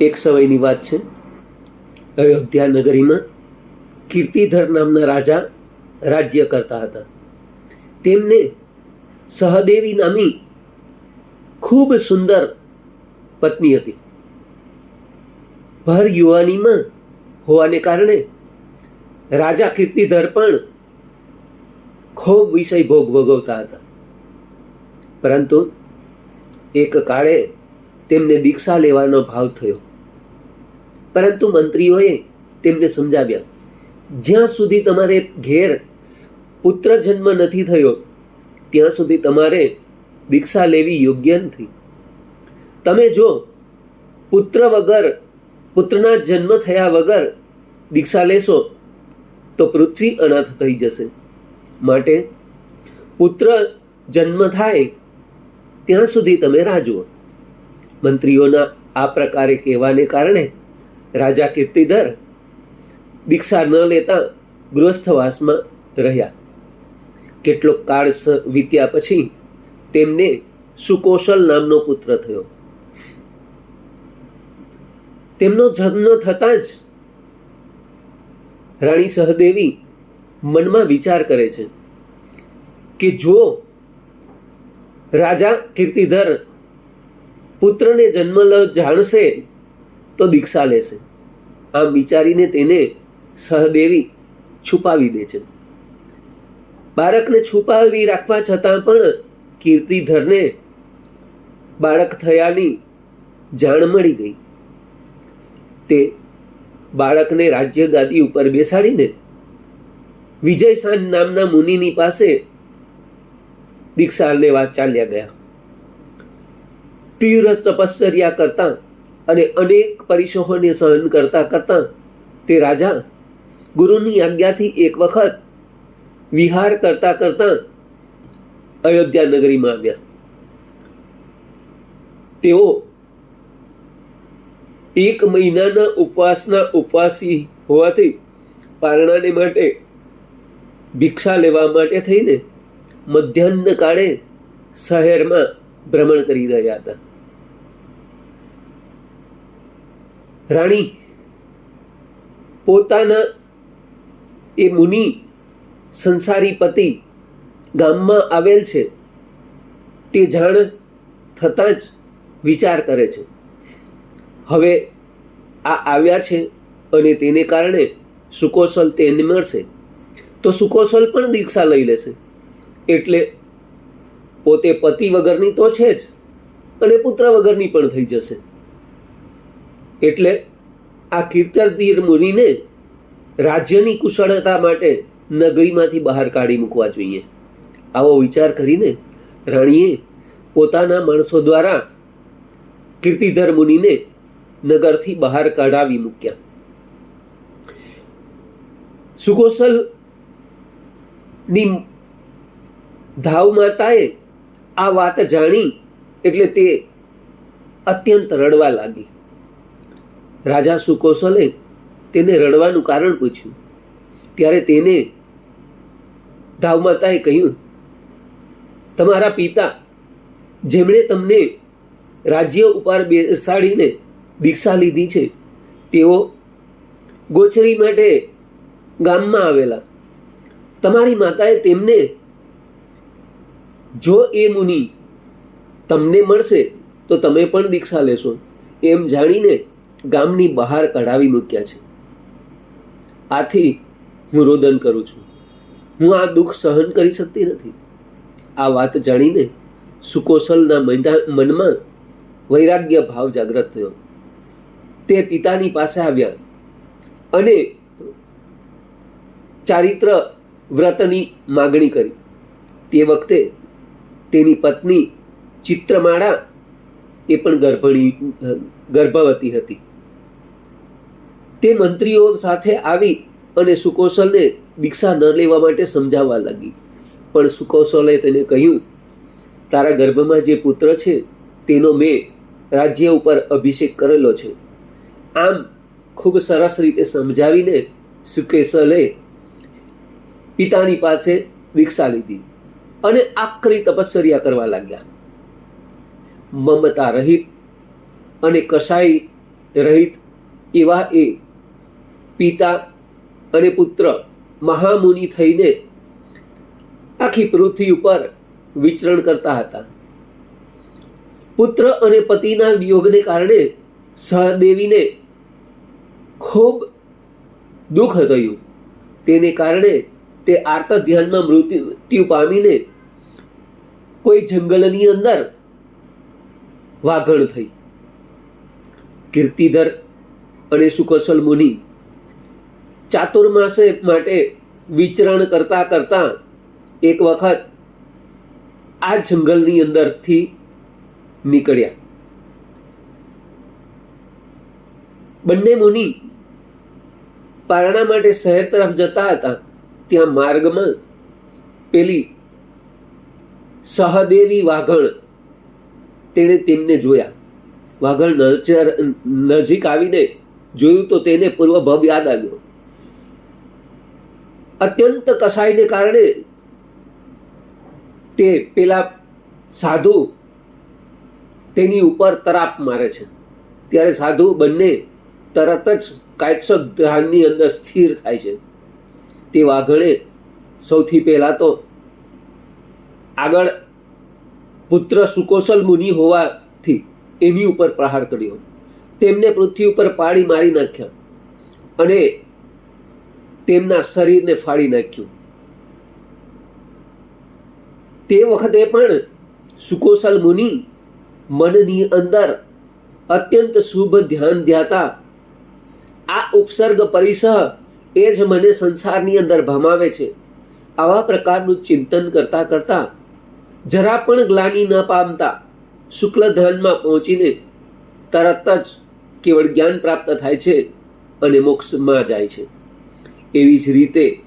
એક સમયની વાત છે. અયોધ્યા નગરીમાં કીર્તિધર નામના રાજા રાજ્ય કરતા હતા. તેમને સહદેવી નામી ખૂબ સુંદર પત્ની હતી. ભર યુવાનીમાં હોવાને કારણે રાજા કીર્તિધર પણ ખૂબ વિષય ભોગ ભોગવતા હતા. પરંતુ એક કાળે તેમને દીક્ષા લેવાનો ભાવ થયો. પરંતુ મંત્રીઓએ તેમને સમજાવ્યા, જ્યાં સુધી તમારે ઘેર પુત્ર જન્મ નથી થયો, ત્યાં સુધી તમારે દીક્ષા લેવી યોગ્ય નથી. તમે જો પુત્ર વગર, પુત્રના જન્મ થયા વગર દીક્ષા લેશો, તો પૃથ્વી અનાથ થઈ જશે. માટે પુત્ર જન્મ થાય, ત્યાં સુધી તમે રાહ જુઓ. મંત્રીઓના આ પ્રકારે કહેવાને કારણે રાજા કીર્તિધર દીક્ષા ન લેતા ગૃહસ્થવાસમાં રહ્યા. કેટલોક કાળ વીત્યા પછી તેમને સુકોશલ નામનો પુત્ર થયો. તેમનો જન્મ થતાં જ રાણી સહદેવી મનમાં વિચાર કરે છે કે જો રાજા કીર્તિધર પુત્રને જન્મ જાણશે તો દીક્ષા લેશે. આમ વિચારીને તેને સહદેવી છુપાવી દે છે. બાળકને છુપાવી રાખવા છતાં પણ કીર્તિધરને બાળક થયાની જાણ મળી ગઈ. તે બાળકને રાજ્ય ગાદી ઉપર બેસાડીને વિજયસાન નામના મુનિની પાસે દીક્ષા લેવા ચાલ્યા ગયા. તીવ્ર તપશ્ચર્યા કરતા અને અનેક પરિશોહોને સહન કરતા કરતાં તે રાજા ગુરુની આજ્ઞાથી એક વખત વિહાર કરતા કરતા અયોધ્યા નગરીમાં આવ્યા. તેઓ એક મહિનાના ઉપવાસના ઉપવાસી હોવાથી પારણાને માટે ભિક્ષા લેવા માટે થઈને મધ્યાહન કાળે શહેરમાં ભ્રમણ કરી રહ્યા હતા. રાણી, પોતાના એ મુનિ સંસારી પતિ ગામમાં આવેલ છે. તે જાણ થતાં જ વિચાર કરે છે. હવે આ આવ્યા છે અને તેને કારણે સુકોસલ તેને મળશે. તો સુકોસલ પણ દીક્ષા લઈ લેશે. એટલે પોતે પતિ વગરની તો છે જ અને પુત્ર વગરની પણ થઈ જશે. એટલે આ કીર્તનતીર મુનિને રાજ્યની કુશળતા માટે નગરીમાંથી બહાર કાઢી મૂકવા જોઈએ. આવો વિચાર કરીને રાણીએ પોતાના માણસો દ્વારા કીર્તિધર મુનિને નગરથી બહાર કાઢાવી મૂક્યા. સુગોસલની ધાવ માતાએ આ વાત જાણી એટલે તે અત્યંત રડવા લાગી. રાજા સુકોશલે તેને રડવાનું કારણ પૂછ્યું. ત્યારે તેને ધાવમાતાએ કહ્યું, તમારા પિતા જેમણે તમને રાજ્ય ઉપર બેસાડીને દીક્ષા લીધી છે, તેઓ ગોચરી માટે ગામમાં આવેલા. તમારી માતાએ તેમને જો એ મુનિ તમને મળશે, તો તમે પણ દીક્ષા લેશો. એમ જાણીને ગામની બહાર કઢાવી મૂક્યા છે. આથી હું રોદન કરું છું. હું આ દુઃખ સહન કરી શકતી નથી. આ વાત જાણીને સુકોશલના મૈડા- મનમાં વૈરાગ્ય ભાવ જાગ્રત થયો. તે પિતાની પાસે આવ્યા અને ચારિત્ર વ્રતની માગણી કરી. તે વખતે તેની પત્ની ચિત્રમાળા એ પણ ગર્ભણી, ગર્ભવતી હતી. તે મંત્રીઓ સાથે આવી અને સુકોશલને દીક્ષા ન લેવા માટે સમજાવવા લાગી. પણ સુકોશલે તેને કહ્યું, તારા ગર્ભમાં જે પુત્ર છે, તેનો મેં રાજ્ય ઉપર અભિષેક કરેલો છે. આમ ખૂબ સરસ રીતે સમજાવીને સુકેશલે પિતાની પાસે દીક્ષા લીધી અને આકરી તપશ્ચર્યા કરવા લાગ્યા. મમતા રહિત અને કસાઈ રહિત એવા એ પિતા અને પુત્ર મહામુનિ થઈને આખી પૃથ્વી ઉપર વિચરણ કરતા હતા. પુત્ર અને પતિના વિયોગને કારણે સહદેવીને ખૂબ દુઃખ થયું. તેને કારણે તે આર્ત ધ્યાનમાં મૃત્યુ પામીને કોઈ જંગલની અંદર વાઘણ થઈ. કીર્તિધર અને સુકસલ મુનિ ચાતુર્માસે માટે વિચરણ કરતા કરતા એક વખત આ જંગલની અંદરથી નીકળ્યા. બંને મુનિ પારણા માટે શહેર તરફ જતા હતા. ત્યાં માર્ગમાં પેલી સહદેવી વાઘણ તેણે તેમને જોયા. વાઘણ નજીક આવીને જોયું તો તેને પૂર્વ ભવ યાદ આવ્યો. અત્યંત કસાઈને કારણે તે પેલા સાધુ તેની ઉપર તરાપ મારે છે. ત્યારે સાધુ બંને તરત જ કાયક્ષક ધ્યાનની અંદર સ્થિર થાય છે. તે વાઘણે સૌથી પહેલાં તો આગળ પુત્ર સુકોશલ મુનિ હોવાથી એની ઉપર પ્રહાર કર્યો. તેમને પૃથ્વી ઉપર પાડી મારી નાખ્યા અને તેમના શરીરને ફાડી નાખ્યું. તે વખતે પણ સુકોશલ મુનિ મનની અંદર અત્યંત શુભ ધ્યાન ધ્યાતા, આ ઉપસર્ગ પરિસહ એ જ મને સંસારની અંદર ભમાવે છે. આવા પ્રકારનું ચિંતન કરતા કરતા જરા પણ ગ્લાની ન પામતા શુક્લ ધ્યાનમાં પહોંચીને તરત જ કેવળ જ્ઞાન પ્રાપ્ત થાય છે અને મોક્ષમાં જાય છે. એવી જ રીતે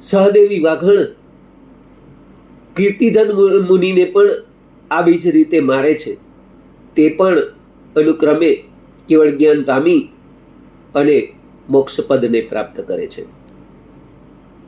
સહદેવી વાઘણ કીર્તિધન મુનિને પણ આવી જ રીતે મારે છે. તે પણ અનુક્રમે કેવળ જ્ઞાન પામી અને મોક્ષપદને પ્રાપ્ત કરે છે.